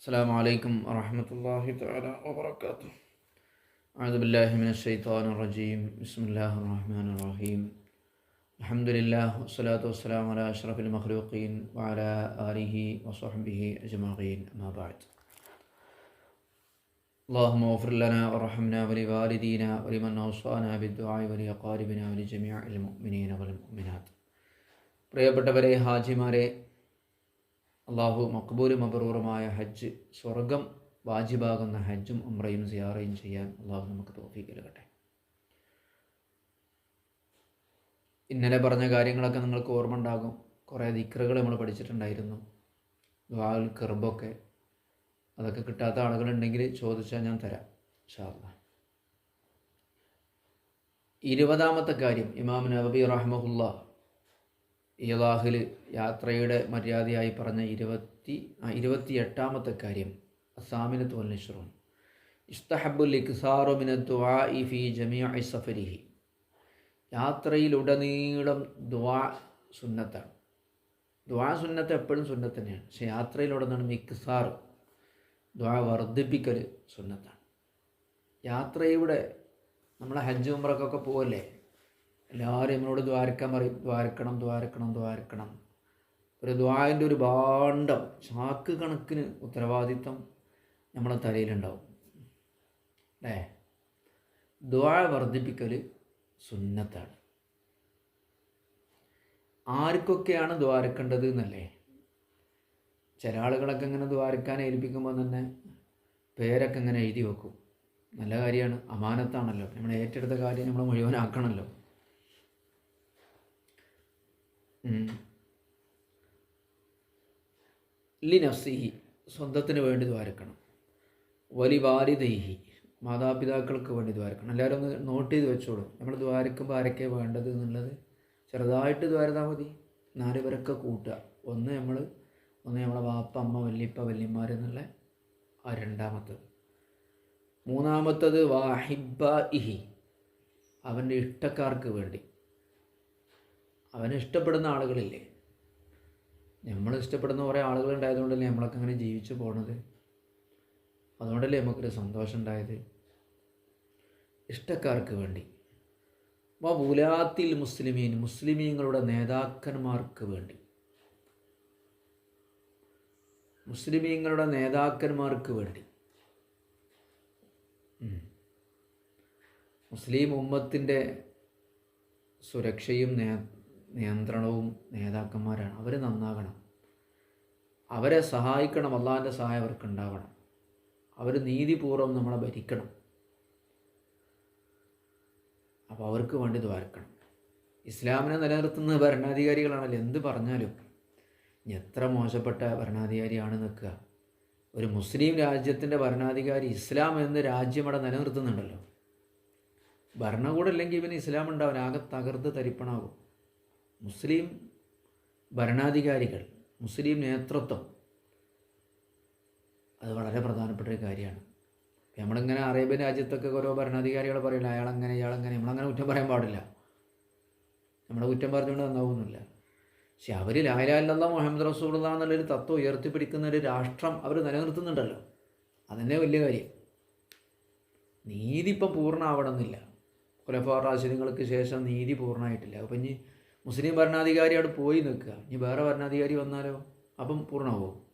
السلام عليكم ورحمة الله تعالى وبركاته أعوذ بالله من الشيطان الرجيم بسم الله الرحمن الرحيم الحمد لله والصلاة والسلام على أشرف المخلوقين وعلى آله وصحبه أجمعين أما بعد اللهم اغفر لنا وارحمنا ولوالدينا ولمن أوصانا بالدعاء ولأقاربنا ولجميع المؤمنين والمؤمنات പ്രിയപ്പെട്ടവരെ ഹാജിമാരെ അള്ളാഹു മക്ബൂലും മബറൂറുമായ ഹജ്ജ് സ്വർഗം വാജിബാകുന്ന ഹജ്ജും ഉംറയും സിയാറയും ചെയ്യാൻ അള്ളാഹു നമുക്ക് തോഫീക്ക് നൽകട്ടെ. ഇന്നലെ പറഞ്ഞ കാര്യങ്ങളൊക്കെ നിങ്ങൾക്ക് ഓർമ്മ ഉണ്ടാകും കുറേ ദിക്റുകൾ നമ്മൾ പഠിച്ചിട്ടുണ്ടായിരുന്നു. ദ്വാൽ കെർബൊക്കെ. അതൊക്കെ കിട്ടാത്ത ആളുകളുണ്ടെങ്കിൽ ചോദിച്ചാൽ ഞാൻ തരാം ഷാർല ഇരുപതാമത്തെ കാര്യം ഇമാം നബി റഹ്മഹുല്ല ഇലാഹിൽ യാത്രയുടെ മര്യാദയായി പറഞ്ഞ ഇരുപത്തി ഇരുപത്തി എട്ടാമത്തെ കാര്യം അസാമിനത്ത് വല്ലിഷ്റൂൻ ഇസ്തഹബുൽ ഇഖ്സാറു മിന ദുആഇ ഫി ജമീഇ സഫരിഹി. യാത്രയിലുടനീളം ദ്വാ സുന്നത്താണ്. ദ്വാ സുന്നത്ത് എപ്പോഴും സുന്നത്ത് തന്നെയാണ്. പക്ഷെ യാത്രയിലുടനീളം ഇഖ്സാർ ദ്വാ വർദ്ധിപ്പിക്കൽ സുന്നത്താണ്. യാത്രയുടെ നമ്മളെ ഹജ്ജ് ഉമ്രക്കൊക്കെ പോവല്ലേ? എല്ലാവരും നമ്മളോട് ദ്വാരക്കാൻ പറയും ദ്വാരക്കണം ദ്വാരക്കണം ദ്വാരക്കണം. ഒരു ദ്വാരന്റെ ഒരു ഭാണ്ഡം ചാക്ക് കണക്കിന് ഉത്തരവാദിത്വം നമ്മളെ തലയിലുണ്ടാവും. അല്ലേ? ദ്വാ വർദ്ധിപ്പിക്കൽ സുന്നത്താണ്. ആർക്കൊക്കെയാണ് ദ്വാരക്കേണ്ടത് എന്നല്ലേ? ചില ആളുകളൊക്കെ ഇങ്ങനെ ദ്വാരക്കാൻ ഏൽപ്പിക്കുമ്പോൾ തന്നെ പേരൊക്കെ ഇങ്ങനെ എഴുതി വെക്കും. നല്ല കാര്യമാണ്. അമാനത്താണല്ലോ. നമ്മൾ ഏറ്റെടുത്ത കാര്യം നമ്മൾ മുഴുവനാക്കണമല്ലോ. ലി നഫ്സിഹി സ്വന്തത്തിന് വേണ്ടി ദ്വാരക്കണം. വലി വാരിദേഹി മാതാപിതാക്കൾക്ക് വേണ്ടി ദ്വാരക്കണം. എല്ലാവരും ഒന്ന് നോട്ട് ചെയ്ത് വെച്ചോളൂ. നമ്മൾ ദ്വാരക്കുമ്പോൾ ആരൊക്കെ വേണ്ടത് എന്നുള്ളത്. ചെറുതായിട്ട് ദ്വാരതാൽ മതി. നാല് പേരൊക്കെ കൂട്ടുക. ഒന്ന് നമ്മൾ ഒന്ന് നമ്മളെ വാപ്പ അമ്മ വല്യപ്പ വല്യന്മാർ എന്നുള്ള ആ രണ്ടാമത്തത്. മൂന്നാമത്തത് വാഹിബ ഇഹി അവന്റെ ഇഷ്ടക്കാർക്ക് വേണ്ടി. അവനെ ഇഷ്ടപ്പെടുന്ന ആളുകളില്ലേ? നമ്മൾ ഇഷ്ടപ്പെടുന്ന കുറേ ആളുകൾ ഉണ്ടായതുകൊണ്ടല്ലേ നമ്മളൊക്കെ അങ്ങനെ ജീവിച്ചു പോണത്? അതുകൊണ്ടല്ലേ നമുക്കൊരു സന്തോഷം ഉണ്ടായത്? ഇഷ്ടക്കാർക്ക് വേണ്ടി. വുലാത്തിൽ മുസ്ലിമീൻ മുസ്ലിമീങ്ങളുടെ നേതാക്കന്മാർക്ക് വേണ്ടി. മുസ്ലിമീങ്ങളുടെ നേതാക്കന്മാർക്ക് വേണ്ടി. മുസ്ലിം ഉമ്മത്തിന്റെ സുരക്ഷയും നേ നിയന്ത്രണവും നേതാക്കന്മാരാണ്. അവർ നന്നാകണം. അവരെ സഹായിക്കണം. അള്ളാഹിന്റെ സഹായം അവർക്ക് ഉണ്ടാവണം. അവർ നീതിപൂർവം നമ്മളെ ഭരിക്കണം. അപ്പോൾ അവർക്ക് വേണ്ടി ദ്വാരക്കണം ഇസ്ലാമിനെ നിലനിർത്തുന്ന ഭരണാധികാരികളാണല്ലോ. എന്ത് പറഞ്ഞാലും എത്ര മോശപ്പെട്ട ഭരണാധികാരിയാണ് നിൽക്കുക. ഒരു മുസ്ലിം രാജ്യത്തിന്റെ ഭരണാധികാരി ഇസ്ലാം എന്ന രാജ്യം അവിടെ നിലനിർത്തുന്നുണ്ടല്ലോ. ഭരണകൂടം ഇല്ലെങ്കിൽ ഇവന് ഇസ്ലാം ഉണ്ടാവും ആകെ തകർത്ത് തരിപ്പണാകും. മുസ്ലിം ഭരണാധികാരികൾ മുസ്ലിം നേതൃത്വം. അത് വളരെ പ്രധാനപ്പെട്ട ഒരു കാര്യമാണ്. നമ്മളിങ്ങനെ അറേബ്യൻ രാജ്യത്തൊക്കെ ഓരോ ഭരണാധികാരികൾ പറയില്ല അയാളങ്ങനെ ഇയാളങ്ങനെ നമ്മളങ്ങനെ കുറ്റം പറയാൻ പാടില്ല. നമ്മുടെ കുറ്റം പറഞ്ഞുകൊണ്ട് നന്നാവുന്നില്ല പക്ഷെ അവർ ലായലാല്ല മുഹമ്മദ് റസൂള്ള എന്നുള്ളൊരു തത്വം ഉയർത്തിപ്പിടിക്കുന്ന ഒരു രാഷ്ട്രം അവർ നിലനിർത്തുന്നുണ്ടല്ലോ. അതന്നെ വലിയ കാര്യം. നീതി ഇപ്പം പൂർണമാവണമെന്നില്ല കുലഫാർ രാശിങ്ങൾക്ക് ശേഷം നീതി പൂർണമായിട്ടില്ല അപ്പം ഇനി മുസ്ലിം ഭരണാധികാരി അവിടെ പോയി നിൽക്കുക. ഇനി വേറെ ഭരണാധികാരി വന്നാലോ? അപ്പം പൂർണമാവും.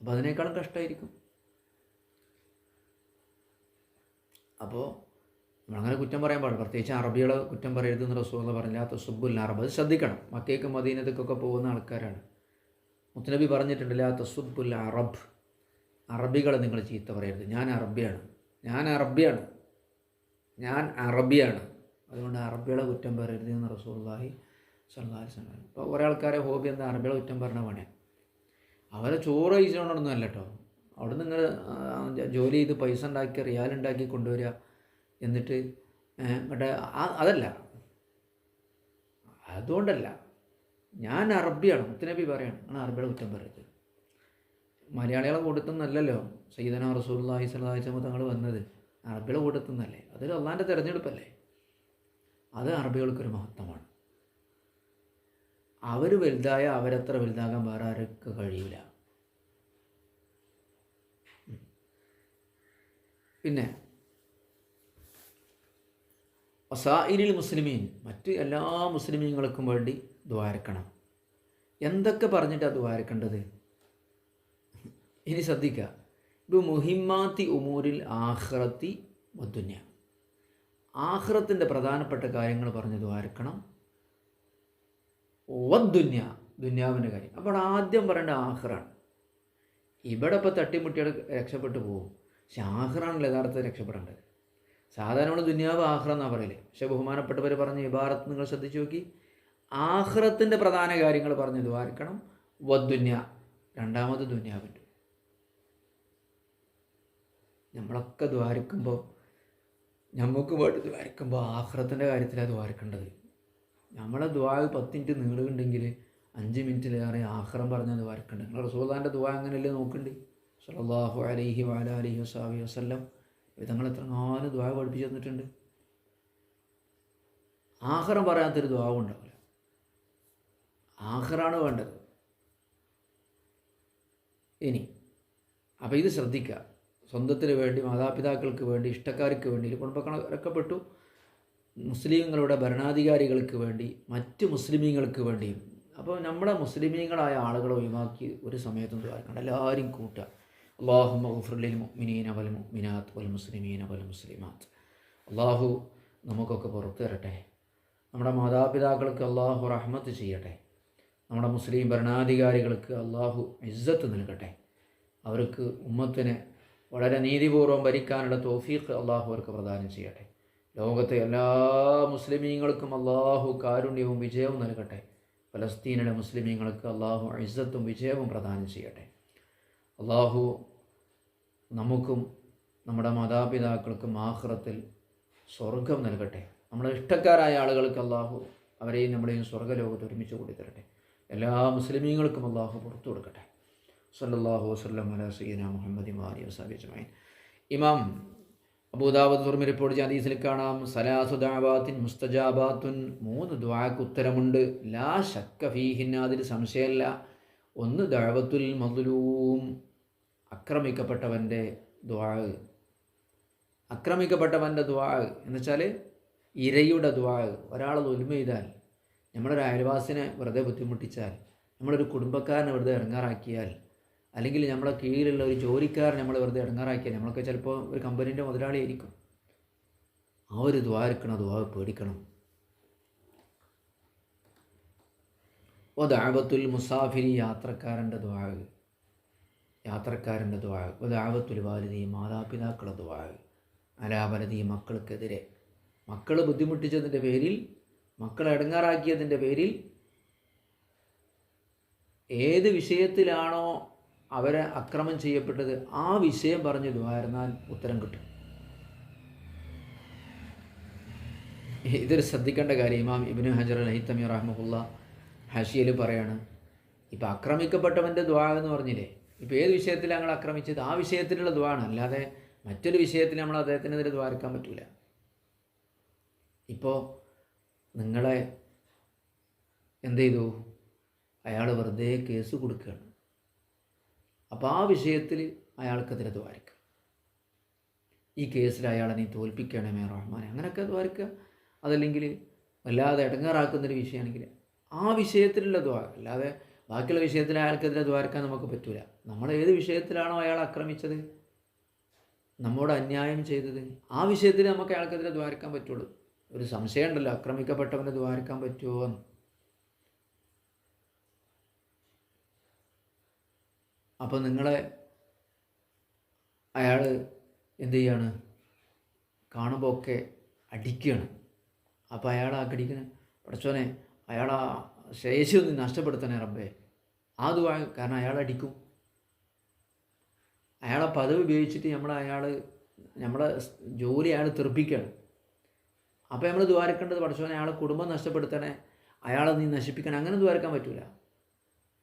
അപ്പം അതിനേക്കാളും കഷ്ടമായിരിക്കും അപ്പോൾ നമ്മളങ്ങനെ കുറ്റം പറയാൻ പാടില്ല. പ്രത്യേകിച്ച് അറബികളെ കുറ്റം പറയരുത് എന്ന് റസൂള്ള പറഞ്ഞില്ല. തസുബുൽ അറബ്. അത് ശ്രദ്ധിക്കണം. മക്കേക്കും മദീനത്തേക്കൊക്കെ പോകുന്ന ആൾക്കാരാണ്. മുത്തനബി പറഞ്ഞിട്ടുണ്ടല്ല തസുബുൽ അറബ്. അറബികളെ നിങ്ങൾ ചീത്ത പറയരുത്. ഞാൻ അറബിയാണ്. ഞാൻ അറബിയാണ്. ഞാൻ അറബിയാണ്. അതുകൊണ്ട് അറബികളെ കുറ്റം പറയരുത് എന്ന് റസൂള്ളാഹി സല്ലാഹി സ്വലം ഇപ്പോൾ കുറേ ആൾക്കാരെ ഹോബി എന്താ? അറബികളെ കുറ്റം പറഞ്ഞ പണിയാണ് അവരെ ചോറ് കഴിച്ചുകൊണ്ടൊന്നും അല്ല കേട്ടോ അവിടെ നിങ്ങൾ ജോലി ചെയ്ത് പൈസ ഉണ്ടാക്കി റിയാൽ ഉണ്ടാക്കി കൊണ്ടുവരിക എന്നിട്ട് മറ്റേ അതല്ല. അതുകൊണ്ടല്ല. ഞാൻ അറബിയാണ്. മുത്തനബി പറയാണ്. ആണ് അറബികളെ കുറ്റം പറയരുത്. മലയാളികളെ കൂട്ടത്തുനിന്നല്ലല്ലോ. സയ്യിദന റസൂല്ലാഹി സ്വലാഹി തങ്ങൾ വന്നത്. അറബികളെ കൂട്ടത്തുനിന്നല്ലേ. അതൊരു അള്ളാന്റെ തിരഞ്ഞെടുപ്പല്ലേ. അത് അറബികൾക്കൊരു മഹത്വമാണ്. അവർ വലുതായ അവരത്ര വലുതാകാൻ വേറെ ആർക്ക് കഴിയില്ല പിന്നെ വസായിരിൽ മുസ്ലിമീൻ മറ്റ് എല്ലാ മുസ്ലിമീങ്ങൾക്കും വേണ്ടി ദ്വാരക്കണം എന്തൊക്കെ പറഞ്ഞിട്ടാണ് ദ്വാരക്കേണ്ടത് ഇനി ശ്രദ്ധിക്കുക ഇപ്പോൾ മുഹിമാത്തി ഉമൂരിൽ ആഹ്റത്തി വദ്ദുന്യ ആഹ്റത്തിന്റെ പ്രധാനപ്പെട്ട കാര്യങ്ങൾ പറഞ്ഞ് ദ്വാരക്കണം വദ്ദുന്യ ദുന്യാവിന്റെ കാര്യം. അപ്പോൾ ആദ്യം പറയേണ്ട ആഹ്റാണ്. ഇവിടെ ഇപ്പോൾ തട്ടിമുട്ടിയുടെ രക്ഷപ്പെട്ടു പോകും. പക്ഷെ ആഹ്റാണല്ലോ യഥാർത്ഥത്തിൽ രക്ഷപ്പെടേണ്ടത്. സാധാരണ ദുന്യാവ് ആഹ്റ എന്നാണ് പറയൽ. പക്ഷെ ബഹുമാനപ്പെട്ടവർ പറഞ്ഞ ഇബാറത്ത് നിങ്ങൾ ശ്രദ്ധിച്ചു നോക്കി. ആഹ്റത്തിന്റെ പ്രധാന കാര്യങ്ങൾ പറഞ്ഞു ദ്വാരിക്കണം വദ്ദുന്യ രണ്ടാമത് ദുന്യാവിന്റെ. നമ്മളൊക്കെ ദ്വാരിക്കുമ്പോൾ നമുക്ക് വേണ്ടി ദ്വാരിക്കുമ്പോൾ ആഹ്റത്തിന്റെ കാര്യത്തിലാണ് ദ്വാരിക്കേണ്ടത്. നമ്മളെ ദ്വാ പത്ത് മിനിറ്റ് നീളുന്നുണ്ടെങ്കിൽ അഞ്ച് മിനിറ്റിലേറെ ആഹ്റം പറഞ്ഞാൽ ദ്വാരക്കുന്നുണ്ട് നിങ്ങൾ റസൂദാന്റെ ദ്വാ അങ്ങനെയല്ലേ നോക്കുന്നുണ്ട് സലാഹു അലൈഹി വാല അലഹി വസാബി വസ്ല്ലം. തങ്ങൾ എത്ര നാല് ദ്വാ പഠിപ്പിച്ചു തന്നിട്ടുണ്ട്. ആഹ്റം പറയാത്തൊരു ദുബാവ് ഉണ്ടാവില്ല. ആഹ്റാണ് വേണ്ടത്. ഇനി അപ്പോൾ ഇത് ശ്രദ്ധിക്കുക സ്വന്തത്തിന് വേണ്ടി മാതാപിതാക്കൾക്ക് വേണ്ടി ഇഷ്ടക്കാർക്ക് വേണ്ടി കുടുംബക്കാരൊക്കെ പെട്ടു മുസ്ലിങ്ങളുടെ ഭരണാധികാരികൾക്ക് വേണ്ടി മറ്റ് മുസ്ലിമീങ്ങൾക്ക് വേണ്ടിയും. അപ്പോൾ നമ്മുടെ മുസ്ലിമീങ്ങളായ ആളുകളെ ഒഴിവാക്കി ഒരു സമയത്തും ദ്വാരക്കണം എല്ലാവരും കൂട്ടുക. അള്ളാഹു മഹഫുലിൽ മുഅ്മിനീന വൽ മുഅ്മിനാത്ത് വൽ മുസ്ലിമീന വൽ മുസ്ലിമാത്ത്. അള്ളാഹു നമുക്കൊക്കെ പുറത്തു തരട്ടെ. നമ്മുടെ മാതാപിതാക്കൾക്ക് അള്ളാഹു റഹ്മത്ത് ചെയ്യട്ടെ. നമ്മുടെ മുസ്ലിം ഭരണാധികാരികൾക്ക് അള്ളാഹു ഇസ്സത്ത് നൽകട്ടെ. അവർക്ക് ഉമ്മത്തിന് വളരെ നീതിപൂർവം ഭരിക്കാനുള്ള തോഫീഖ് അള്ളാഹു അവർക്ക് പ്രദാനം ചെയ്യട്ടെ. ലോകത്തെ എല്ലാ മുസ്ലിമീങ്ങൾക്കും അള്ളാഹു കാരുണ്യവും വിജയവും നൽകട്ടെ. ഫലസ്തീനിലെ മുസ്ലിമീങ്ങൾക്ക് അള്ളാഹു ഇസ്സത്തും വിജയവും പ്രദാനം ചെയ്യട്ടെ. അള്ളാഹു നമുക്കും നമ്മുടെ മാതാപിതാക്കൾക്കും ആഹ്റത്തിൽ സ്വർഗം നൽകട്ടെ. നമ്മുടെ ഇഷ്ടക്കാരായ ആളുകൾക്ക് അള്ളാഹു അവരെയും നമ്മളെയും സ്വർഗലോകത്ത് ഒരുമിച്ച് കൂടി തരട്ടെ എല്ലാ മുസ്ലിമീങ്ങൾക്കും അള്ളാഹു പുറത്തു കൊടുക്കട്ടെ. സല്ലാഹു വസല്ലം അല സീന മുഹമ്മദി മാരി വസാബി ഇമാം അബൂദാവദ് തുറമി റിപ്പോർട്ട് ചെയ്ത ഹദീസിൽ കാണാം. സലാസു ദഅവാത്തിൻ മുസ്തജാബാത്തുൻ. മൂന്ന് ദ്വാക്ക് ഉത്തരമുണ്ട്. ലാ ശക്ക ഫീഹിന്ന അതിൽ സംശയമല്ല. ഒന്ന് ദഅവത്തുൽ മദ്ലൂം. ആക്രമിക്കപ്പെട്ടവന്റെ ദ്വാ ആക്രമിക്കപ്പെട്ടവന്റെ എന്ന് വെച്ചാൽ ഇരയുടെ ദ്വാ ഒരാൾ ഒലിമ ചെയ്താൽ നമ്മളൊരു അയൽവാസിനെ വെറുതെ ബുദ്ധിമുട്ടിച്ചാൽ നമ്മളൊരു കുടുംബക്കാരനെ വെറുതെ ഇറങ്ങാറാക്കിയാൽ അല്ലെങ്കിൽ നമ്മളെ കീഴിലുള്ള ഒരു ജോലിക്കാരൻ നമ്മൾ വെറുതെ ഇടങ്ങാറാക്കിയാൽ നമ്മളൊക്കെ ചിലപ്പോൾ ഒരു കമ്പനീന്റെ മുതലാളിയായിരിക്കും. ആ ഒരു ദ്വാരക്കണം ദ്വാ പേടിക്കണം. ഓ ദാവത്തുൽ മുസാഫിരി യാത്രക്കാരന്റെ ദ്വാ. യാത്രക്കാരന്റെ ദ്വാ. ഓ ദാവത്തുൽ വാലിദി മാതാപിതാക്കളുടെ ദ്വാ. അലാപലതി മക്കൾക്കെതിരെ. മക്കൾ ബുദ്ധിമുട്ടിച്ചതിന്റെ പേരിൽ മക്കളെ ഇടങ്ങാറാക്കിയതിന്റെ പേരിൽ ഏത് വിഷയത്തിലാണോ അവരെ അക്രമം ചെയ്യപ്പെട്ടത് ആ വിഷയം പറഞ്ഞ് ദ്വാരുന്നാൽ ഉത്തരം കിട്ടും. ഇതൊരു ശ്രദ്ധിക്കേണ്ട കാര്യം ഇമാം ഇബിന് ഹജർ അലഹിത്തമി റഹ്മുല്ല ഹഷിയൽ പറയാണ് ഇപ്പം ആക്രമിക്കപ്പെട്ടവന്റെ ദ്വാ എന്ന് പറഞ്ഞില്ലേ? ഇപ്പോൾ ഏത് വിഷയത്തിലാണ് ഞങ്ങൾ ആക്രമിച്ചത്? ആ വിഷയത്തിലുള്ള ദ്വാണ് അല്ലാതെ മറ്റൊരു വിഷയത്തിൽ നമ്മൾ അദ്ദേഹത്തിനെതിരെ ദ്വാരക്കാൻ പറ്റില്ല ഇപ്പോൾ നിങ്ങളെ എന്ത് ചെയ്തു? അയാൾ വെറുതെ കേസ് കൊടുക്കുകയാണ്. അപ്പോൾ ആ വിഷയത്തിൽ അയാൾക്കെതിരെ ദ്വാരിക്കുക ഈ കേസിൽ അയാളെ നീ തോൽപ്പിക്കണമേ റഹ്മാനെ. അങ്ങനെയൊക്കെ ദ്വാരിക്കുക അതല്ലെങ്കിൽ വല്ലാതെ ഇടങ്ങാറാക്കുന്നൊരു വിഷയമാണെങ്കിൽ ആ വിഷയത്തിലുള്ള ദ്വാര അല്ലാതെ ബാക്കിയുള്ള വിഷയത്തിൽ അയാൾക്കെതിരെ ദ്വാരക്കാൻ നമുക്ക് പറ്റില്ല നമ്മൾ ഏത് വിഷയത്തിലാണോ അയാൾ ആക്രമിച്ചത്? നമ്മോട് അന്യായം ചെയ്തത്? ആ വിഷയത്തിൽ നമുക്ക് അയാൾക്കെതിരെ ദ്വാരക്കാൻ പറ്റുള്ളൂ. ഒരു സംശയമുണ്ടല്ലോ. ആക്രമിക്കപ്പെട്ടവനെ ദ്വാരക്കാൻ പറ്റുമോ എന്ന് അപ്പോൾ നിങ്ങളെ അയാൾ എന്ത് ചെയ്യാണ്? കാണുമ്പോൾ ഒക്കെ അടിക്കുകയാണ് അപ്പോൾ അയാൾ ആ കടിക്കുന്ന പഠിച്ചോനെ അയാൾ ആ ശേഷി ഒന്ന് നഷ്ടപ്പെടുത്തണേ റബ്ബേ. ആ ദുവാ കാരണം അയാൾ അടിക്കും. അയാളെ പദവി ഉപയോഗിച്ചിട്ട് നമ്മൾ അയാൾ നമ്മളെ ജോലി അയാൾ തെറിപ്പിക്കുകയാണ് അപ്പോൾ നമ്മൾ ദ്വാരക്കേണ്ടത് പഠിച്ചോനെ അയാളെ കുടുംബം നഷ്ടപ്പെടുത്തണേ അയാളെ നീ നശിപ്പിക്കണം അങ്ങനെ ദ്വാരക്കാൻ പറ്റൂല.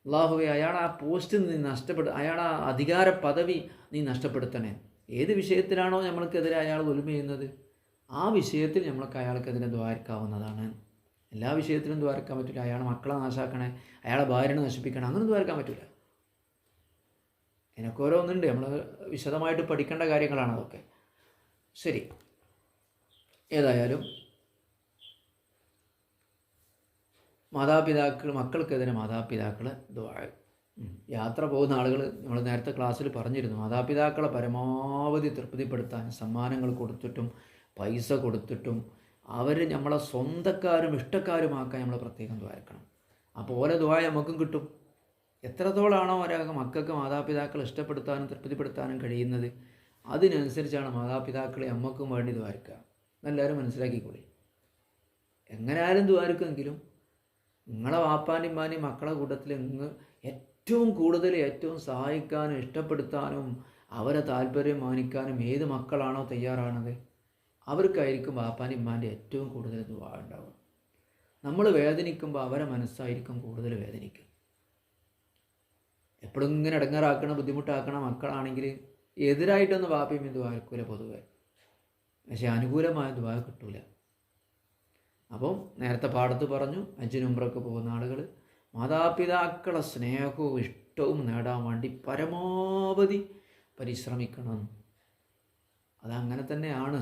അള്ളാഹുവെ അയാൾ ആ പോസ്റ്റ് നീ നഷ്ടപ്പെടു അയാൾ ആ അധികാര പദവി നീ നഷ്ടപ്പെടുത്തണേ. ഏത് വിഷയത്തിലാണോ നമ്മൾക്കെതിരെ അയാൾ ഒലിമ ചെയ്യുന്നത്? ആ വിഷയത്തിൽ നമ്മൾക്ക് അയാൾക്കെതിരെ ദ്വാരക്കാവുന്നതാണ്. എല്ലാ വിഷയത്തിലും ദ്വാരക്കാൻ പറ്റില്ല അയാളെ മക്കളെ നാശാക്കണേ അയാളെ ഭാര്യനെ നശിപ്പിക്കണം അങ്ങനെ ദ്വാരക്കാൻ പറ്റില്ല എനിക്ക് ഓരോന്നുണ്ട്. നമ്മൾ വിശദമായിട്ട് പഠിക്കേണ്ട കാര്യങ്ങളാണ് അതൊക്കെ. ശരി. ഏതായാലും മാതാപിതാക്കൾ മക്കൾക്കെതിരെ മാതാപിതാക്കൾ ദ്വാ യാത്ര പോകുന്ന ആളുകൾ നമ്മൾ നേരത്തെ ക്ലാസ്സിൽ പറഞ്ഞിരുന്നു മാതാപിതാക്കളെ പരമാവധി തൃപ്തിപ്പെടുത്താൻ സമ്മാനങ്ങൾ കൊടുത്തിട്ടും പൈസ കൊടുത്തിട്ടും അവർ നമ്മളെ സ്വന്തക്കാരും ഇഷ്ടക്കാരുമാക്കാൻ നമ്മൾ പ്രത്യേകം ദ്വാരക്കണം അപ്പോൾ ഓരോ ദ്വായ നമുക്കും കിട്ടും. എത്രത്തോളാണോ ഒരാൾക്ക് മക്കൾക്ക് മാതാപിതാക്കളെ ഇഷ്ടപ്പെടുത്താനും തൃപ്തിപ്പെടുത്താനും കഴിയുന്നത് അതിനനുസരിച്ചാണ് മാതാപിതാക്കളെ അമ്മക്കും വേണ്ടി ദ്വാരിക്കുക എന്നെല്ലാവരും മനസ്സിലാക്കിക്കൂടി എങ്ങനെയായാലും ദ്വാരക്കുമെങ്കിലും നിങ്ങളെ വാപ്പാനും ഇമ്മാനും മക്കളെ കൂട്ടത്തിൽ നിങ്ങൾ ഏറ്റവും കൂടുതൽ ഏറ്റവും സഹായിക്കാനും ഇഷ്ടപ്പെടുത്താനും അവരെ താല്പര്യം മാനിക്കാനും ഏത് മക്കളാണോ തയ്യാറാണത് അവർക്കായിരിക്കും വാപ്പാനും ഇമ്മാന്റെ ഏറ്റവും കൂടുതൽ ദുവാ ഉണ്ടാവുക. നമ്മൾ വേദനിക്കുമ്പോൾ അവരെ മനസ്സായിരിക്കും കൂടുതൽ വേദനിക്കുക. എപ്പോഴും ഇങ്ങനെ ഇടങ്ങാറാക്കണ ബുദ്ധിമുട്ടാക്കണ മക്കളാണെങ്കിൽ എതിരായിട്ടൊന്നും വാപ്പയും ഇത് വായിക്കൂല പൊതുവെ. പക്ഷെ അനുകൂലമായ ദ്വാ കിട്ടൂല. അപ്പം നേരത്തെ പാടത്ത് പറഞ്ഞു അഞ്ചിനുമ്പ്രൊക്കെ പോകുന്ന ആളുകൾ മാതാപിതാക്കളെ സ്നേഹവും ഇഷ്ടവും നേടാൻ വേണ്ടി പരമാവധി പരിശ്രമിക്കണം. അതങ്ങനെ തന്നെയാണ്.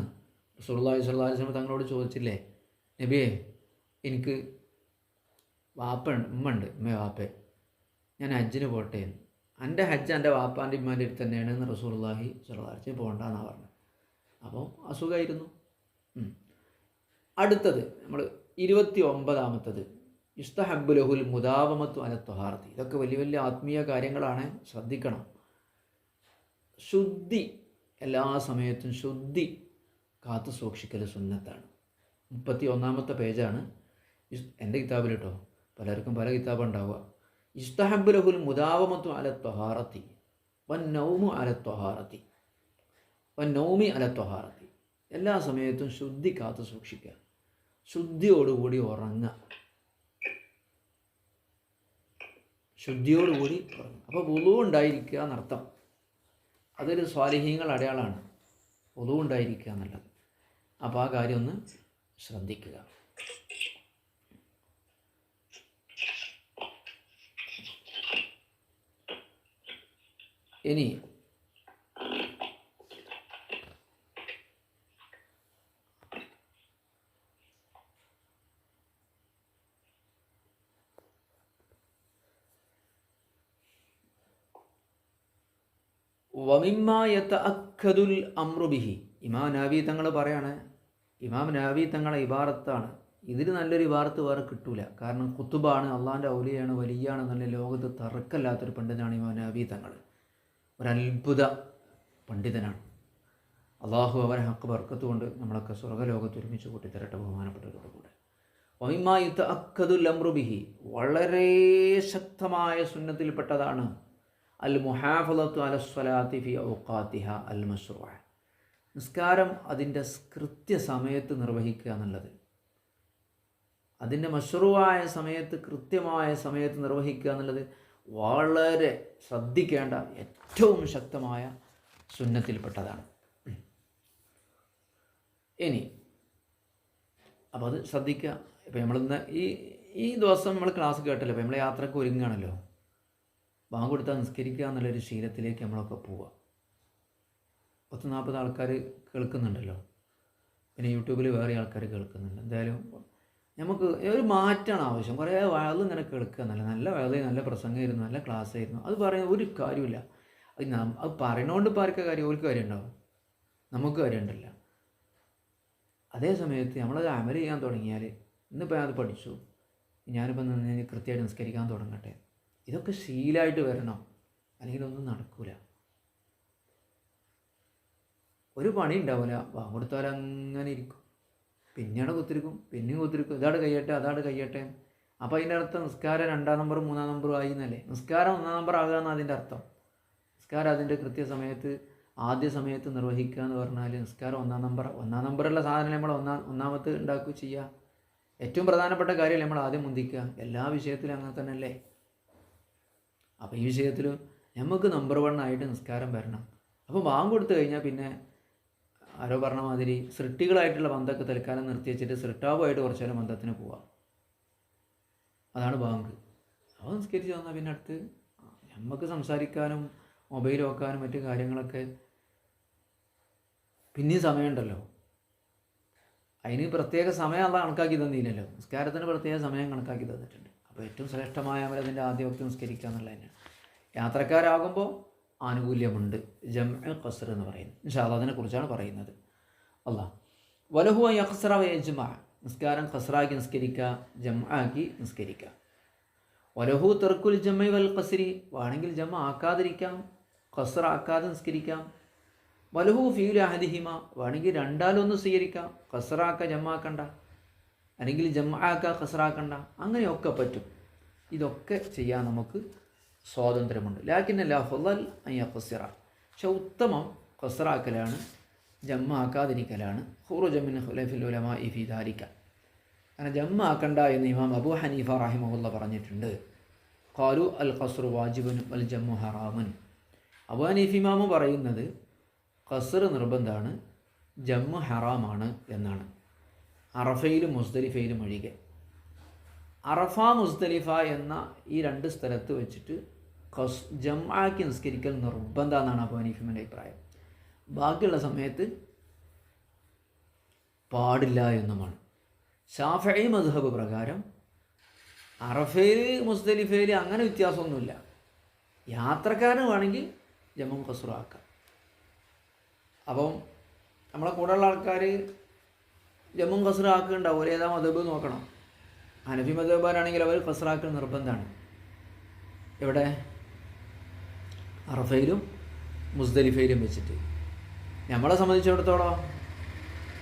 സുല്ലാഹി സ്വല്ലാ സ്വലം തങ്ങളോട് ചോദിച്ചില്ലേ നബിയെ എനിക്ക് വാപ്പ ഉമ്മ ഉണ്ട് ഉമ്മ വാപ്പേ. ഞാൻ ഹജ്ജിന് പോട്ടെ. എന്റെ ഹജ്ജ് എന്റെ വാപ്പാന്റെ ഉമ്മാന്റെ അടുത്ത് തന്നെയാണ് റസൂർ റസൂർലാഹി സ്വലാഹിച്ച് പോകണ്ടെന്നാണ് പറഞ്ഞത്. അപ്പോൾ അസുഖമായിരുന്നു. അടുത്തത് നമ്മൾ ഇരുപത്തി ഒമ്പതാമത്തത് ഇസ്തഹബുലഹുൽ ലഹുൽ മുദാവമത്വ അനത്വഹാർത്തി ഇതൊക്കെ വലിയ വലിയ ആത്മീയ കാര്യങ്ങളാണ്. ശ്രദ്ധിക്കണം. ശുദ്ധി എല്ലാ സമയത്തും ശുദ്ധി കാത്തു സൂക്ഷിക്കൽ സുന്നത്താണ്. മുപ്പത്തി ഒന്നാമത്തെ പേജാണ്. എന്റെ കിതാബിൽ കേട്ടോ പലർക്കും പല കിതാബ് ഉണ്ടാവുക. ഇസ്തഹബുലഹുൽ മുദാവമത്തു അല ത്വഹാറത്തി വൻ നൗമു അല ത്വഹാറത്തി വൻ നൗമി അല ത്വഹാറത്തി എല്ലാ സമയത്തും ശുദ്ധി കാത്തു സൂക്ഷിക്കുക. ശുദ്ധിയോടുകൂടി ഉറങ്ങുക. ശുദ്ധിയോടുകൂടി ഉറങ്ങുക. അപ്പോൾ വുളു ഉണ്ടായിരിക്കുക എന്നർത്ഥം. അതൊരു സ്വാലിഹീങ്ങൾ അടയാളമാണ്. വുളു ഉണ്ടായിരിക്കുക എന്നുള്ളത്. അപ്പോൾ ആ കാര്യം ഒന്ന് ശ്രദ്ധിക്കുക. ഇനി വമിമ്മായത്ത അഖദുൽ അമ്രുബിഹി ഇമാം നാവി തങ്ങൾ പറയാണ് ഇമാം നാവി തങ്ങളെ ഇബാറത്താണ്. ഇതിൽ നല്ലൊരു ഇബാറത്ത് വേറെ കിട്ടൂല. കാരണം കുത്തുബാണ് അള്ളാന്റെ ഔലിയാണ് വലിയാണ് നല്ല ലോകത്ത് തറക്കല്ലാത്തൊരു പണ്ഡിതനാണ് ഇമാം നാവി തങ്ങൾ ഒരത്ഭുത പണ്ഡിതനാണ്. അള്ളാഹു അവരെ ഹക്ക് ബർക്കത്ത് കൊണ്ട് നമ്മളൊക്കെ സ്വർഗലോകത്ത് ഒരുമിച്ച് കൂട്ടിത്തരട്ടെ ബഹുമാനപ്പെട്ടവരോട് കൂടെ. വമിമായുത്ത അക്കദുൽ അമ്രുബിഹി വളരെ ശക്തമായ സുന്നത്തിൽപ്പെട്ടതാണ് അൽ മുഹാഫലത്തു അല സ്വലാത്തി ഫി ഔഖാത്തിഹ അൽ മസ്റുവ നിസ്കാരം അതിന്റെ കൃത്യസമയത്ത് നിർവഹിക്കുക എന്നുള്ളത്. അതിന്റെ മഷറുവായ സമയത്ത് കൃത്യമായ സമയത്ത് നിർവഹിക്കുക എന്നുള്ളത് വളരെ ശ്രദ്ധിക്കേണ്ട ഏറ്റവും ശക്തമായ സുന്നത്തിൽപ്പെട്ടതാണ്. ഇനി അപ്പോൾ അത് ശ്രദ്ധിക്കുക. ഇപ്പം നമ്മളിന്ന് ഈ ഈ ദിവസം നമ്മൾ ക്ലാസ് കേട്ടല്ലോ. ഇപ്പം നമ്മൾ യാത്രയ്ക്ക് ഒരുങ്ങുകയാണല്ലോ. ബാങ്ക് കൊടുത്താൽ നിസ്കരിക്കുക എന്നുള്ളൊരു ശീലത്തിലേക്ക് നമ്മളൊക്കെ പോവുക പത്ത് നാൽപ്പത് ആൾക്കാർ കേൾക്കുന്നുണ്ടല്ലോ. പിന്നെ യൂട്യൂബിൽ വേറെ ആൾക്കാർ കേൾക്കുന്നുണ്ട്. എന്തായാലും നമുക്ക് ഒരു മാറ്റമാണ് ആവശ്യം. കുറേ വയലും ഇങ്ങനെ കേൾക്കുക നല്ല നല്ല വയൽ നല്ല പ്രസംഗമായിരുന്നു നല്ല ക്ലാസ് ആയിരുന്നു. അത് പറയുന്ന ഒരു കാര്യമില്ല അത് നാം അത് പറയണോണ്ട് ഇപ്പോൾ ആർക്കാ കാര്യം? ഒരു കാര്യം ഉണ്ടാവും. നമുക്ക് കാര്യമുണ്ടല്ല അതേ സമയത്ത് നമ്മളത് അമൽ ചെയ്യാൻ തുടങ്ങിയാൽ ഇന്നിപ്പോൾ അത് പഠിച്ചു. ഞാനിപ്പോൾ നിന്ന് കൃത്യമായിട്ട് നിസ്കരിക്കാൻ തുടങ്ങട്ടെ. ഇതൊക്കെ ശീലമായിട്ട് വരണം. അല്ലെങ്കിൽ ഒന്നും നടക്കൂല. ഒരു പണി ഉണ്ടാവില്ല വാങ്ങെടുത്താൽ അങ്ങനെ ഇരിക്കും. പിന്നെയാണ് കുത്തിരിക്കും. പിന്നെയും കുത്തിരിക്കും. ഇതാണ് കയ്യട്ടെ അതാണ് കയ്യട്ടെ. അപ്പോൾ അതിന്റെ അർത്ഥം നിസ്കാരം രണ്ടാം നമ്പർ മൂന്നാം നമ്പറും ആയി എന്നല്ലേ നിസ്കാരം ഒന്നാം നമ്പർ ആകുക എന്നാണ് അതിന്റെ അർത്ഥം. നിസ്കാരം അതിന്റെ കൃത്യസമയത്ത് ആദ്യ സമയത്ത് നിർവഹിക്കുക എന്ന് പറഞ്ഞാൽ നിസ്കാരം ഒന്നാം നമ്പർ ഒന്നാം നമ്പറുള്ള സാധനം നമ്മൾ ഒന്നാം ഒന്നാമത്ത് ഉണ്ടാക്കുക ചെയ്യുക. ഏറ്റവും പ്രധാനപ്പെട്ട കാര്യമല്ലേ നമ്മൾ ആദ്യം മുന്തിക്കുക. എല്ലാ വിഷയത്തിലും അങ്ങനെ തന്നെയല്ലേ? അപ്പോൾ ഈ വിഷയത്തിൽ നമുക്ക് നമ്പർ വൺ ആയിട്ട് നിസ്കാരം വരണം. അപ്പോൾ ബാങ്ക് കൊടുത്തു കഴിഞ്ഞാൽ പിന്നെ ആരോ പറഞ്ഞ മാതിരി സൃഷ്ടികളായിട്ടുള്ള ബന്ധമൊക്കെ തൽക്കാലം നിർത്തി വെച്ചിട്ട് സൃഷ്ടാവുമായിട്ട് കുറച്ചു നേരം ബന്ധത്തിന് പോവാം. അതാണ് ബാങ്ക്. അപ്പോൾ നിസ്കരിച്ച് വന്നാൽ പിന്നെ അടുത്ത് നമുക്ക് സംസാരിക്കാനും മൊബൈൽ നോക്കാനും മറ്റു കാര്യങ്ങളൊക്കെ പിന്നെയും സമയമുണ്ടല്ലോ. അതിന് പ്രത്യേക സമയം അല്ല കണക്കാക്കി തന്നില്ലല്ലോ. നിസ്കാരത്തിന് പ്രത്യേക സമയം കണക്കാക്കി തന്നിട്ടുണ്ട്. അപ്പോൾ ഏറ്റവും ശ്രേഷ്ഠമായ അമൽ അതിന്റെ ആദ്യ വക്തി നിസ്കരിക്കുക എന്നുള്ളത് തന്നെയാണ് യാത്രക്കാരാകുമ്പോൾ ആനുകൂല്യമുണ്ട്. ജം ഖസർ എന്ന് പറയുന്നത്. ഇൻഷാല്ല അതിനെക്കുറിച്ചാണ് പറയുന്നത്. അല്ല വലഹു യഖ്സറ വയജ്മ നിസ്കാരം ഖസ്റാക്കി നിസ്കരിക്കുക ജം ആക്കി നിസ്കരിക്കുക. വലഹു തെർക്കുൽ ജമ്മ വൽ ഖസരി. വേണമെങ്കിൽ ജമ ആക്കാതിരിക്കാം ഖസ്ർ നിസ്കരിക്കാം. വലഹു ഫീൽ അഹദിഹിമ വേണമെങ്കിൽ രണ്ടാലൊന്ന് സ്വീകരിക്കാം ഖസറാക്ക ജമ്മാക്കണ്ട അല്ലെങ്കിൽ ജമാക്ക കസറാക്കണ്ട അങ്ങനെയൊക്കെ പറ്റും. ഇതൊക്കെ ചെയ്യാൻ നമുക്ക് സ്വാതന്ത്ര്യമുണ്ട്. ലാക്കിന്റെ ഫുല്ലൽ അയ്യ ഖസിറ പക്ഷെ ഉത്തമം ഖസ്റാക്കലാണ് ജമ്മാക്കാതിരിക്കലാണ് ഹുറുജമിൻ ഹുലഫിൽ ഉലമ ഇഫി ധാരിക്ക അങ്ങനെ ജമ്മാക്കണ്ട എന്ന് ഇമാം അബു ഹനീഫ റഹിമുല്ല പറഞ്ഞിട്ടുണ്ട്. ഖാലു അൽ ഖസ്റു വാജിബനും അൽ ജമ്മു ഹറാമൻ. അബു ഹനീഫ് ഇമാമ് പറയുന്നത് ഖസർ നിർബന്ധമാണ് ജമ്മു ഹറാമാണ് എന്നാണ്. അറഫയിലും മുസ്ദലിഫയിലും ഒഴികെ. അറഫ മുസ്ദലിഫ എന്ന ഈ രണ്ട് സ്ഥലത്ത് വെച്ചിട്ട് ഖസ് ജംആക്കി നിസ്കരിക്കൽ നിർബന്ധം എന്നാണ് അബു ഹനീഫിന്റെ അഭിപ്രായം. ബാക്കിയുള്ള സമയത്ത് പാടില്ല എന്നുമാണ് ഷാഫി മദ്ഹബ് പ്രകാരം അറഫയിൽ മുസ്ദലിഫയിൽ അങ്ങനെ വ്യത്യാസമൊന്നുമില്ല. യാത്രക്കാരന് വേണമെങ്കിൽ ജമ്മു കസുറാക്കാം അപ്പം നമ്മളെ കൂടെയുള്ള ആൾക്കാർ ജമ്മു ഖസർ ആക്കുന്നുണ്ടാവും ഒരു ഏതാ മതബ് നോക്കണം. ഹനഫി മതബാരാണെങ്കിൽ അവർ ഖസറാക്കൽ നിർബന്ധമാണ്. എവിടെ? അറഫയിലും മുസ്ദലിഫയിലും വെച്ചിട്ട്. നമ്മളെ സംബന്ധിച്ചിടത്തോളം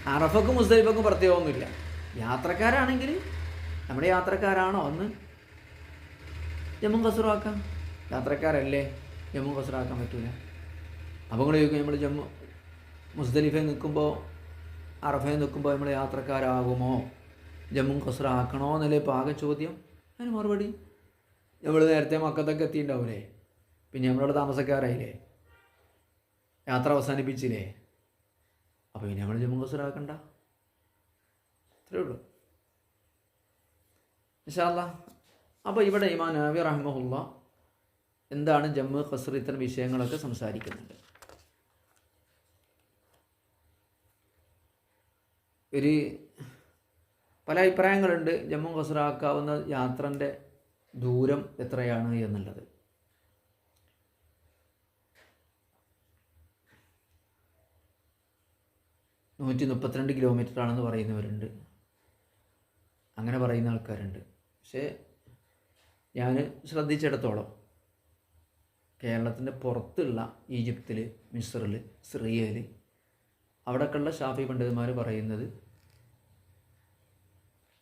അറഫക്കും മുസ്ദലിഫക്കും പ്രത്യേകമൊന്നുമില്ല. യാത്രക്കാരാണെങ്കിൽ നമ്മുടെ യാത്രക്കാരാണോ ഒന്ന് ജമ്മു കസറാക്കാം യാത്രക്കാരല്ലേ? ജമ്മു ഖസറാക്കാൻ പറ്റൂല. അപ്പോൾ കൂടെ ചോദിക്കും നമ്മൾ ജമ്മു മുസ്ദലിഫയിൽ നിൽക്കുമ്പോൾ അറഫയിൽ നിൽക്കുമ്പോൾ നമ്മൾ യാത്രക്കാരാകുമോ? ജമ്മു ഖസ്ര ആക്കണോ എന്നല്ലേ ഇപ്പോൾ ആകെ ചോദ്യം. അതിന് മറുപടി? നമ്മൾ നേരത്തെ മക്കത്തൊക്കെ എത്തിയിട്ടുണ്ടാവില്ലേ പിന്നെ നമ്മളവിടെ താമസക്കാരായില്ലേ? യാത്ര അവസാനിപ്പിച്ചില്ലേ? അപ്പോൾ പിന്നെ നമ്മൾ ജമ്മു ഖസ്ര ആക്കണ്ട. അത്രേ ഉള്ളൂ. വിശാല അപ്പോൾ ഇവിടെ ഇമാൻ നബി റഹ്മുല്ല എന്താണ് ജമ്മു ഖസ്ർ ഇത്തരം വിഷയങ്ങളൊക്കെ സംസാരിക്കുന്നുണ്ട്. ഒരു പല അഭിപ്രായങ്ങളുണ്ട്. ജമ്മു കസറാക്കാവുന്ന യാത്രന്റെ ദൂരം എത്രയാണ് എന്നുള്ളത്. നൂറ്റി മുപ്പത്തിരണ്ട് കിലോമീറ്റർ ആണെന്ന് പറയുന്നവരുണ്ട്. അങ്ങനെ പറയുന്ന ആൾക്കാരുണ്ട്. പക്ഷേ ഞാൻ ശ്രദ്ധിച്ചിടത്തോളം കേരളത്തിന്റെ പുറത്തുള്ള ഈജിപ്തിൽ മിസ്റിൽ സിറിയയിൽ അവിടെയൊക്കെയുള്ള ഷാഫി പണ്ഡിതന്മാർ പറയുന്നത്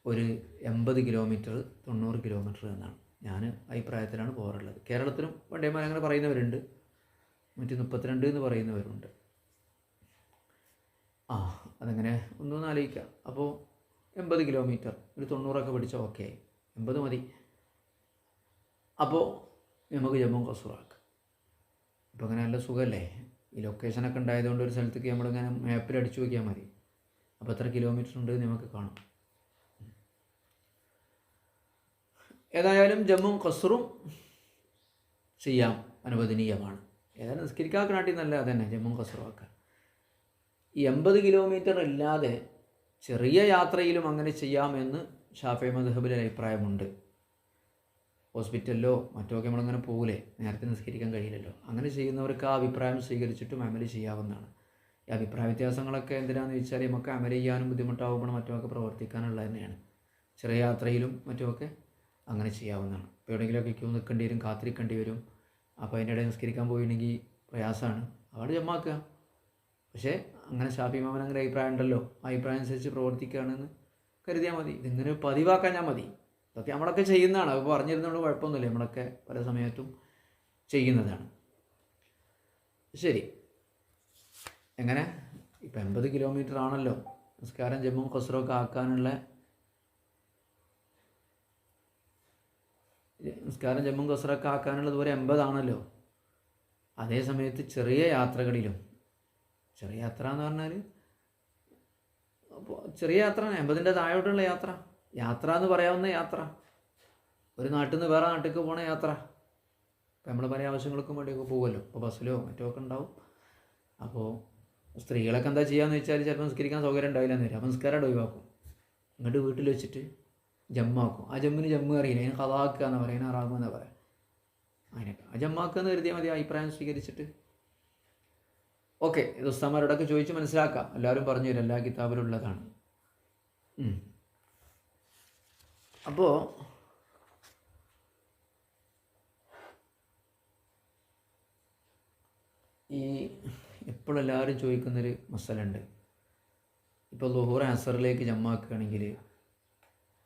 ഒരു എൺപത് കിലോമീറ്റർ തൊണ്ണൂറ് കിലോമീറ്റർ എന്നാണ്. ഞാൻ അഭിപ്രായത്തിലാണ് പോകാറുള്ളത്. കേരളത്തിലും പണ്ഡിതന്മാർ അങ്ങനെ പറയുന്നവരുണ്ട്. നൂറ്റി മുപ്പത്തിരണ്ട് എന്ന് പറയുന്നവരുണ്ട്. ആ അതങ്ങനെ ഒന്നൊന്ന് ആലോചിക്കാം. അപ്പോൾ എൺപത് കിലോമീറ്റർ ഒരു തൊണ്ണൂറൊക്കെ പിടിച്ചാൽ ഓക്കെ എൺപത് മതി. അപ്പോൾ നമുക്ക് ജമ്മു കസൂറാക്കാം ഇപ്പോൾ അങ്ങനെ നല്ല സുഖമല്ലേ ഈ ലൊക്കേഷനൊക്കെ ഉണ്ടായതുകൊണ്ട് ഒരു സ്ഥലത്തേക്ക് നമ്മളിങ്ങനെ മാപ്പിൽ അടിച്ചു നോക്കിയാൽ മതി. അപ്പോൾ എത്ര കിലോമീറ്റർ ഉണ്ട് നമുക്ക് കാണാം. ഏതായാലും ജമ്മും ഖസറും ചെയ്യാം അനുവദനീയമാണ്. ഏതായാലും നിസ്കരിക്കാൻ നാട്ടിൽ നല്ല അതന്നെ ജമ്മും ഖസറും ഒക്കെ. ഈ എൺപത് കിലോമീറ്റർ ഇല്ലാതെ ചെറിയ യാത്രയിലും അങ്ങനെ ചെയ്യാമെന്ന് ഷാഫി മദ്ഹബിലെ അഭിപ്രായമുണ്ട്. ഹോസ്പിറ്റലിലോ മറ്റോ ഒക്കെ നമ്മളങ്ങനെ പോകില്ലേ നേരത്തെ നിസ്കരിക്കാൻ കഴിയില്ലല്ലോ. അങ്ങനെ ചെയ്യുന്നവർക്ക് ആ അഭിപ്രായം സ്വീകരിച്ചിട്ടും അമൽ ചെയ്യാവുന്നതാണ്. ഈ അഭിപ്രായ വ്യത്യാസങ്ങളൊക്കെ എന്തിനാണെന്ന് വെച്ചാൽ നമുക്ക് അമൽ ചെയ്യാനും ബുദ്ധിമുട്ടാവുമ്പോൾ മറ്റുമൊക്കെ പ്രവർത്തിക്കാനുള്ളത് തന്നെയാണ്. ചെറിയ യാത്രയിലും മറ്റുമൊക്കെ അങ്ങനെ ചെയ്യാവുന്നതാണ്. ഇപ്പോൾ എവിടെയെങ്കിലുമൊക്കെ ക്യൂ നിൽക്കേണ്ടി വരും കാത്തിരിക്കേണ്ടി വരും. അപ്പോൾ അതിന്റെ ഇടയിൽ നിസ്കരിക്കാൻ പോയിട്ടുണ്ടെങ്കിൽ പ്രയാസമാണ്. അവിടെ ജമ്മാക്കുക. പക്ഷേ അങ്ങനെ ഷാഫി മാമൻ അങ്ങനെ അഭിപ്രായം ഉണ്ടല്ലോ. അഭിപ്രായം അനുസരിച്ച് പ്രവർത്തിക്കുകയാണെന്ന് കരുതിയാൽ മതി. ഇതിങ്ങനെ പതിവാക്കാൻ ഞാൻ മതി. ഇതൊക്കെ നമ്മളൊക്കെ ചെയ്യുന്നതാണ്. അപ്പോൾ പറഞ്ഞിരുന്നതുകൊണ്ട് കുഴപ്പമൊന്നുമില്ല. നമ്മളൊക്കെ പല സമയത്തും ചെയ്യുന്നതാണ്. ശരി. എങ്ങനെ? ഇപ്പം എൺപത് കിലോമീറ്റർ ആണല്ലോ നിസ്കാരം ജമ്മു ഖസ്റൊക്കെ ആക്കാനുള്ള നിസ്കാരം ജമ്മും കസറൊക്കെ ആക്കാനുള്ള ദൂരം എൺപതാണല്ലോ. അതേ സമയത്ത് ചെറിയ യാത്രകളിലും ചെറിയ യാത്ര എന്ന് പറഞ്ഞാൽ ചെറിയ യാത്ര എൺപതിന്റെ താഴോട്ടുള്ള യാത്ര യാത്ര എന്ന് പറയാവുന്ന യാത്ര ഒരു നാട്ടിൽ നിന്ന് വേറെ നാട്ടിലേക്ക് പോണ യാത്ര. ഇപ്പം നമ്മൾ പല ആവശ്യങ്ങൾക്കും വേണ്ടിയൊക്കെ പോകുമല്ലോ ഇപ്പോൾ ബസ്സിലോ മറ്റോ ഒക്കെ ഉണ്ടാവും. അപ്പോൾ സ്ത്രീകളൊക്കെ എന്താ ചെയ്യാന്ന് വെച്ചാൽ ചിലപ്പോൾ നിസ്കരിക്കാൻ സൗകര്യം ഉണ്ടാവില്ല എന്ന് വരും. അപ്പം നിസ്കാരം ഒഴിവാക്കും. ഇങ്ങോട്ട് വീട്ടിൽ വെച്ചിട്ട് ജമ്മാക്കും. ആ ജമ്മിന് ജമ്മ് അറിയില്ല. അതിന് കഥാക്കുക എന്ന് പറയുന്നത് അറാമു എന്നാ പറയാം. അതിനൊക്കെ ആ ജമ്മാക്കുക എന്ന് കരുതിയാൽ മതി അഭിപ്രായം സ്വീകരിച്ചിട്ട്. ഓക്കെ ഇത് ഉസ്താമാരോടൊക്കെ ചോദിച്ച് മനസ്സിലാക്കാം. എല്ലാവരും പറഞ്ഞു തരും. എല്ലാ കിതാബിലുള്ളതാണ് അപ്പോൾ ഈ എപ്പോഴെല്ലാവരും ചോദിക്കുന്നൊരു മസലുണ്ട് ഇപ്പോൾ ലുഹൂർ അസറിലേക്ക് ജമ്മാക്കുകയാണെങ്കിൽ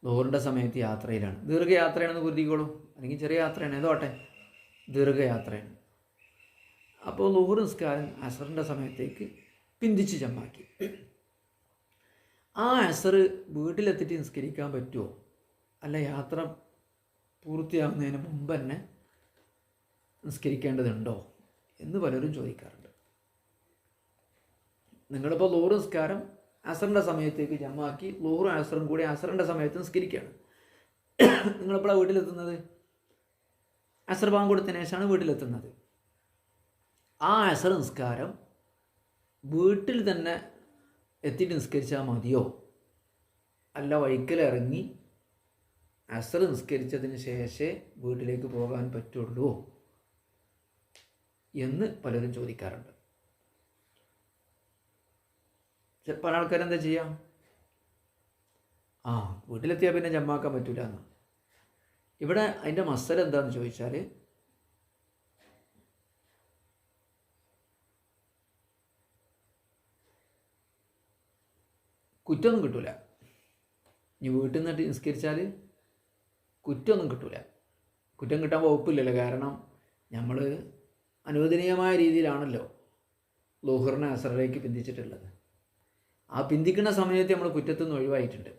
ലുഹൂറിന്റെ സമയത്ത് യാത്രയിലാണ്. ദീർഘയാത്രയാണെന്ന് കരുതിക്കോളൂ അല്ലെങ്കിൽ ചെറിയ യാത്രയാണ്. ഏതോട്ടെ ദീർഘയാത്രയാണ്. അപ്പോൾ ലോഹർ നിസ്കാരം അസറിന്റെ സമയത്തേക്ക് പിന്തിച്ച് ചമ്മാക്കി. ആ അസർ വീട്ടിലെത്തിയിട്ട് നിസ്കരിക്കാൻ പറ്റുമോ അല്ല യാത്ര പൂർത്തിയാകുന്നതിന് മുമ്പ് തന്നെ നിസ്കരിക്കേണ്ടതുണ്ടോ എന്ന് പലരും ചോദിക്കാറുണ്ട്. നിങ്ങളിപ്പോൾ ലോഹർ നിസ്കാരം അസറിന്റെ സമയത്തേക്ക് ജമാക്കി ലോറും അസറും കൂടി അസറിന്റെ സമയത്ത് നിസ്കരിക്കുകയാണ് നിങ്ങളെപ്പോഴാണ് വീട്ടിലെത്തുന്നത്? അസർ ബാങ്ക് കൊടുത്തതിന് ശേഷമാണ് വീട്ടിലെത്തുന്നത്. ആ അസർ നിസ്കാരം വീട്ടിൽ തന്നെ എത്തിയിട്ട് നിസ്കരിച്ചാൽ മതിയോ? അല്ല വഴിക്കലിറങ്ങി അസർ നിസ്കരിച്ചതിന് ശേഷമേ വീട്ടിലേക്ക് പോകാൻ പറ്റുള്ളൂ എന്ന് പലരും ചോദിക്കാറുണ്ട്. പല ആൾക്കാരെന്താ ചെയ്യാം? ആ വീട്ടിലെത്തിയാൽ പിന്നെ ജമ്മാക്കാൻ പറ്റൂല എന്ന് ഇവിടെ അതിന്റെ മസല എന്താണെന്ന് ചോദിച്ചാൽ കുറ്റമൊന്നും കിട്ടൂല. ഇനി വീട്ടിൽ നിന്നിട്ട് നിസ്കരിച്ചാൽ കുറ്റമൊന്നും കിട്ടൂല. കുറ്റം കിട്ടാൻ വകുപ്പില്ലല്ലോ. കാരണം നമ്മൾ അനുവദനീയമായ രീതിയിലാണല്ലോ ലോഹറിനെ അസറിലേക്ക് പിന്തിച്ചിട്ടുള്ളത് ആ പിന്തിക്കുന്ന സമയത്ത് നമ്മൾ കുറ്റത്തു നിന്ന് ഒഴിവായിട്ടുണ്ട്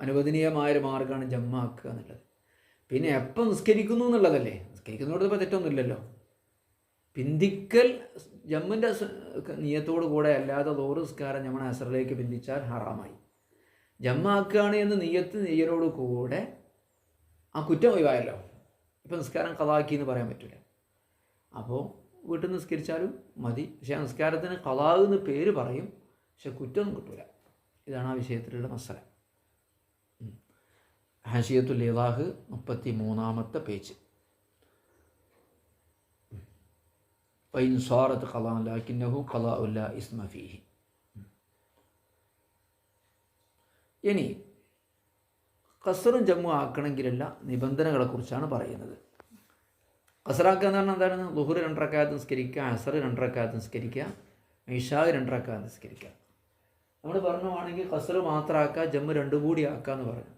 അനുവദനീയമായൊരു മാർഗമാണ് ജമ്മാക്കുക എന്നുള്ളത്. പിന്നെ എപ്പം നിസ്കരിക്കുന്നു എന്നുള്ളതല്ലേ? നിസ്കരിക്കുന്നതോട് ഇപ്പോൾ തെറ്റൊന്നുമില്ലല്ലോ. പിന്തിക്കൽ ജമ്മിന്റെ നിയത്തോടു കൂടെ അല്ലാതെ ദോറുസ്കാരം നമ്മൾ അസറിലേക്ക് പിന്തിച്ചാൽ ഹറാമായി. ജമ്മാക്കുകയാണ് എന്ന് നിയത്ത് നെയ്യരോട് കൂടെ ആ കുറ്റം ഒഴിവായല്ലോ. ഇപ്പം നിസ്കാരം കലാക്കി എന്ന് പറയാൻ പറ്റില്ല അപ്പോൾ വീട്ടിൽ നിസ്കരിച്ചാലും മതി. പക്ഷേ ആ നിസ്കാരത്തിന് കലാവ് എന്ന് പേര് പറയും. പക്ഷെ കുറ്റമൊന്നും കിട്ടൂല. ഇതാണ് ആ വിഷയത്തിലുള്ള മസല. ഹാഷിയത്തുൽ ഇലാഹ് മുപ്പത്തി മൂന്നാമത്തെ പേജ് വൈൻ സ്വാറത്ത് കലാ കലാ ഉല്ല ഇസ്മഫീഹി ഇനി കസറും ജമ്മു ആക്കണമെങ്കിലുള്ള നിബന്ധനകളെക്കുറിച്ചാണ് പറയുന്നത്. കസറാക്കുക എന്ന് പറഞ്ഞാൽ എന്താണ്? ലുഹുർ രണ്ടരക്കാലത്ത് നിസ്കരിക്കുക അസർ രണ്ടരക്കാലത്ത് നിസ്കരിക്കുക ഇഷാഗ് രണ്ടരക്കാലത്ത് നിസ്കരിക്കുക. നമ്മൾ പറഞ്ഞുവാണെങ്കിൽ കസർ മാത്രമാക്കുക ജമ്മ് രണ്ടും കൂടി ആക്കുക എന്ന് പറഞ്ഞു.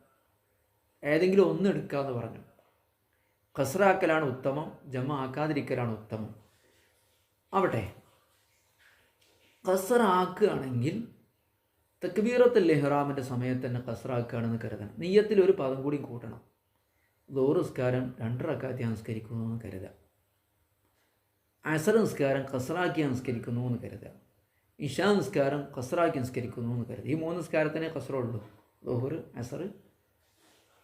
ഏതെങ്കിലും ഒന്ന് എടുക്കുക എന്ന് പറഞ്ഞു. കസറാക്കലാണ് ഉത്തമം ജമ്മ ആക്കാതിരിക്കലാണ് ഉത്തമം. ആവട്ടെ. കസറാക്കുകയാണെങ്കിൽ തക്ബീറത്തുൽ ഇഹ്റാമിന്റെ സമയത്ത് തന്നെ കസറാക്കുകയാണെന്ന് കരുതണം. നെയ്യത്തിൽ ഒരു പദം കൂടി കൂട്ടണം. ദോറുസ്കാരം നിസ്കാരം സംസ്കരിക്കുന്നു എന്ന് കരുതുക. അസർ നിസ്കാരം കസറാക്കി സംസ്കരിക്കുന്നു എന്ന് കരുതാം ഇഷാ നിസ്കാരം കസറാക്കി നിസ്കരിക്കുന്നു എന്ന് കരുതാം ഈ മൂന്ന് നിസ്കാരത്തിനെ കസറുള്ളൂ ദോഹർ അസർ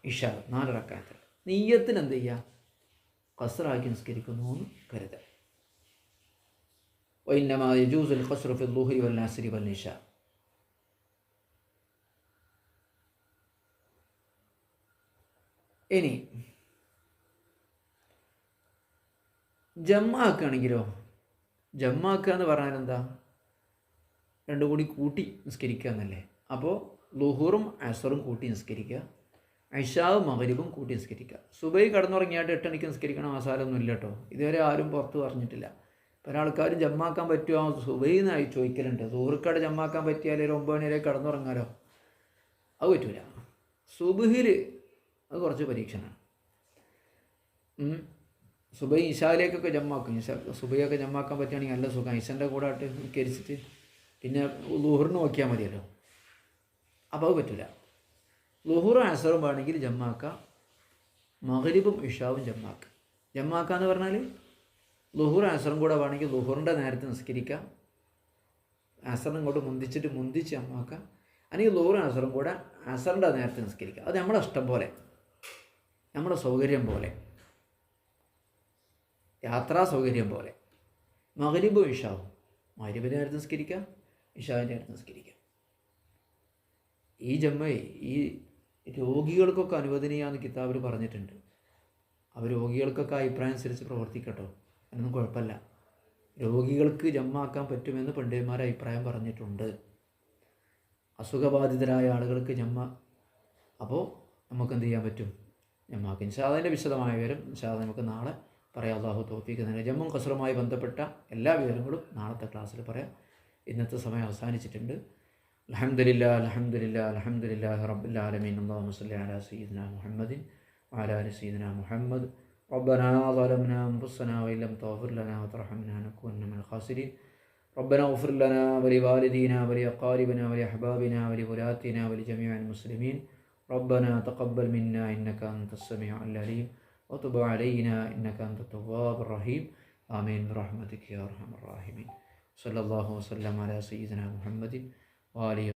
ഇഷാ നാല് റക്കാത്ത് നെയ്യത്തിൽ എന്ത് ചെയ്യുക കസറാക്കി നിസ്കരിക്കുന്നു എന്ന് കരുതാം وإنما يجوز القصر في الظهر والعصر والعشاء ഇനി ജമ്മാക്കുകയാണെങ്കിലോ ജമ്മാക്കുക എന്ന് പറഞ്ഞാൽ എന്താ രണ്ടും കൂടി കൂട്ടി നിസ്കരിക്കുക എന്നല്ലേ? അപ്പോൾ ലുഹൂറും അസറും കൂട്ടി നിസ്കരിക്കുക. ഐഷാവും മകരിവും കൂട്ടി നിസ്കരിക്കുക. സുബൈ കടന്നുറങ്ങിയായിട്ട് എട്ടണിക്ക് നിസ്കരിക്കണം മസാലൊന്നും ഇല്ല കേട്ടോ ഇതുവരെ ആരും പുറത്ത് പറഞ്ഞിട്ടില്ല. പല ആൾക്കാരും ജമ്മാക്കാൻ പറ്റുമോ? സുബൈ എന്നായി ചോദിക്കലുണ്ട്. സുഹൃക്കട ജമ്മാക്കാൻ പറ്റിയാൽ ഒരു ഒമ്പത് മണിവരെ കടന്നുറങ്ങാലോ? അത് പറ്റൂല. സുബഹിൽ അത് കുറച്ച് പരീക്ഷണമാണ് സുബൈ ഇഷാലേക്കൊക്കെ ജമ്മാക്കും. ഇഷ സുബൈയൊക്കെ ജമ്മാക്കാൻ പറ്റുകയാണെങ്കിൽ നല്ല സുഖം ഇഷന്റെ കൂടെ ആയിട്ട് കരിച്ചിട്ട് പിന്നെ ലുഹറിന് നോക്കിയാൽ മതിയല്ലോ. അപ്പോൾ അത് പറ്റില്ല ലുഹറും അസറും വേണമെങ്കിൽ ജമ്മാക്കാം. മഹരിബും ഇഷാവും ജമ്മാക്ക. ജമ്മാക്ക എന്ന് പറഞ്ഞാൽ ലുഹുർ അസറും കൂടെ വേണമെങ്കിൽ ലുഹുറിന്റെ നേരത്തെ നിസ്കരിക്കാം. അസറും ഇങ്ങോട്ട് മുന്തിച്ചിട്ട് മുന്തിച്ച് ജമ്മാക്കാം. അല്ലെങ്കിൽ ലുഹുറും അസറും കൂടെ അസറിന്റെ നേരത്തെ നിസ്കരിക്കാം. അത് നമ്മുടെ ഇഷ്ടം പോലെ. നമ്മുടെ സൗകര്യം പോലെ. യാത്രാ സൗകര്യം പോലെ. മഹരിബും ഇഷാവും. മരുവിന്റെ നേരത്തെ നിസ്കരിക്കാം. ഇഷാവിന്റെ അടുത്ത് നിസ്കരിക്കാം. ഈ ജമ്മയെ ഈ രോഗികൾക്കൊക്കെ അനുവദനീയാന്ന് കിതാബിൽ പറഞ്ഞിട്ടുണ്ട്. അവർ രോഗികൾക്കൊക്കെ അഭിപ്രായം അനുസരിച്ച് പ്രവർത്തിക്കട്ടോ. അതിനൊന്നും കുഴപ്പമില്ല. രോഗികൾക്ക് ജമ്മാക്കാൻ പറ്റുമെന്ന് പണ്ഡിതന്മാർ അഭിപ്രായം പറഞ്ഞിട്ടുണ്ട്. അസുഖബാധിതരായ ആളുകൾക്ക് ജമ്മ അപ്പോൾ നമുക്ക് എന്ത് ചെയ്യാൻ പറ്റും? ജമ്മാക്ക്. ഇൻഷാദിന്റെ വിശദമായ വിവരം ഇൻഷാദ് നമുക്ക് നാളെ പറയാം. അള്ളാഹു തോഫീക്ക് ജമ്മും കസറുമായി ബന്ധപ്പെട്ട എല്ലാ വിവരങ്ങളും നാളത്തെ ക്ലാസ്സിൽ പറയാം. ഇന്നത്തെ സമയം അവസാനിച്ചിട്ടുണ്ട് അലഹമില്ല അലഹമില്ല അലഹമില്ല റബ്ബുല്ലാലമീൻ അള്ളാഹു صل على سيدنا محمد وعلى آل سيدنا محمد ربنا ظلمنا أنفسنا وإن لم تغفر لنا وترحمنا نكون من الخاسرين ربنا اغفر لنا ولوالدينا ولأقاربنا ولأحبابنا ولولاتنا ولجميع المسلمين ربنا تقبل منا إنك أنت السميع العليم وتب علينا إنك أنت التواب الرحيم آمين برحمتك يا أرحم الراحمين സല്ലാഹു വസ്ലാം അലാ സയ്യിദന മുഹമ്മദ് വാലിയ